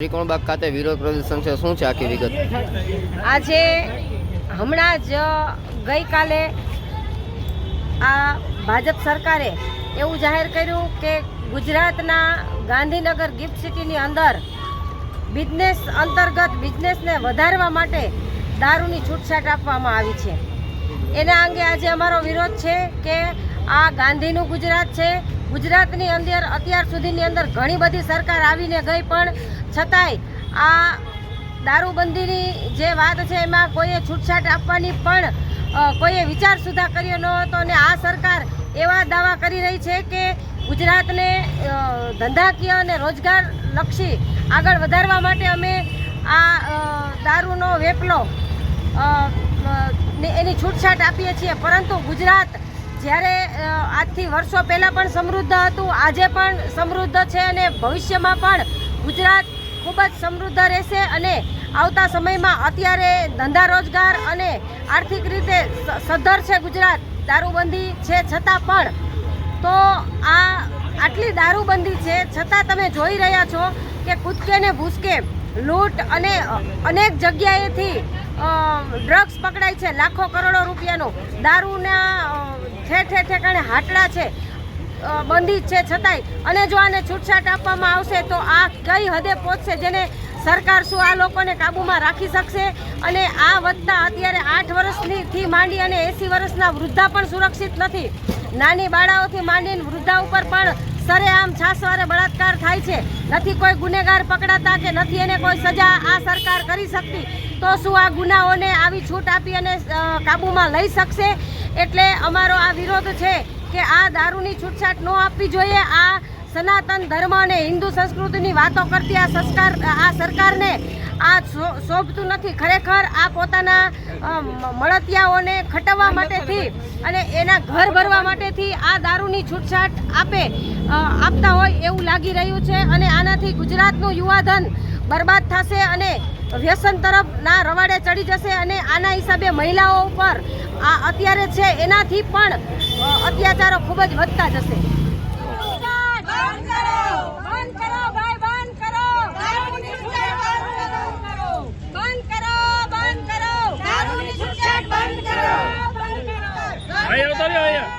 ત્રિકોણબાગ ખાતે વિરોધ પ્રદર્શન છે. શું છે આખી વિગત? આજે હમણાં જ ગઈકાલે આ ભાજપ સરકારે એવું જાહેર કર્યું કે ગુજરાતના ગાંધીનગર ગિફ્ટ સિટીની અંદર બિઝનેસ અંતર્ગત બિઝનેસને વધારવા માટે દારૂની છૂટછાટ આપવામાં આવી છે. એના અંગે આજે અમારો વિરોધ છે કે આ ગાંધીનું ગુજરાત છે ગુજરાતની અંદર અત્યાર સુધીની અંદર ઘણી બધી સરકાર આવીને ગઈ, પણ છતાંય આ દારૂબંધીની જે વાત છે એમાં કોઈએ છૂટછાટ આપવાની પણ કોઈએ વિચાર સુધા કર્યો ન હતો અને આ સરકાર એવા દાવા કરી રહી છે કે ગુજરાતને ધંધાકીય અને રોજગાર લક્ષી આગળ વધારવા માટે અમે આ દારૂનો વેપલો એની છૂટછાટ આપીએ છીએ. પરંતુ ગુજરાત જ્યારે આજથી વર્ષો પહેલાં પણ સમૃદ્ધ હતું, આજે પણ સમૃદ્ધ છે અને ભવિષ્યમાં પણ ગુજરાત ખૂબ જ સમૃદ્ધ રહેશે અને આવતા સમયમાં અત્યારે ધંધા રોજગાર અને આર્થિક રીતે સદ્ધર છે ગુજરાત. દારૂબંધી છે છતાં પણ, તો આ આટલી દારૂબંધી છે, છતાં તમે જોઈ રહ્યા છો કે કૂદકે ને ભૂસકે, લૂંટ અને અનેક જગ્યાએથી ડ્રગ્સ પકડાય છે, લાખો કરોડો રૂપિયાનો. દારૂના ઠેર ઠેર ઠેકાણે હાટલા છે બંધિત બંધી છે છતાંય. અને જો આને છૂટછાટ આપવામાં આવશે તો આ કઈ હદે પહોંચશે જેને સરકાર શું આ લોકોને કાબૂમાં રાખી શકશે? અને આ વધતા અત્યારે આઠ વર્ષથી માંડી અને એંસી વર્ષના વૃદ્ધા પણ સુરક્ષિત નથી. નાની બાળાઓથી માંડીને વૃદ્ધા ઉપર પણ સરેઆમ છાસવારે બળાત્કાર થાય છે. નથી કોઈ ગુનેગાર પકડાતા કે નથી એને કોઈ સજા આ સરકાર કરી શકતી. તો શું આ ગુનાઓને આવી છૂટ આપી અને કાબૂમાં લઈ શકશે? એટલે અમારો આ વિરોધ છે કે આ દારૂની છૂટછાટ ન આપવી જોઈએ. આ સનાતન ધર્મ અને હિન્દુ સંસ્કૃતિની વાતો કરતી આ સંસ્કાર, આ સરકારને આ શોભતું નથી. ખરેખર આ પોતાના મળતિયાઓને ખટાવવા માટેથી અને એના ઘર ભરવા માટેથી આ દારૂની છૂટછાટ આપે આપતા હોય એવું લાગી રહ્યું છે. અને આનાથી ગુજરાતનું યુવાધન બરબાદ થશે અને વ્યસન તરફ ના રવાડે ચડી જશે અને આના હિસાબે મહિલાઓ ઉપર આ અત્યારે છે એનાથી પણ અત્યાચારો ખૂબ જ વધતા જશે. બંધ કરો બંધ કરો ભાઈ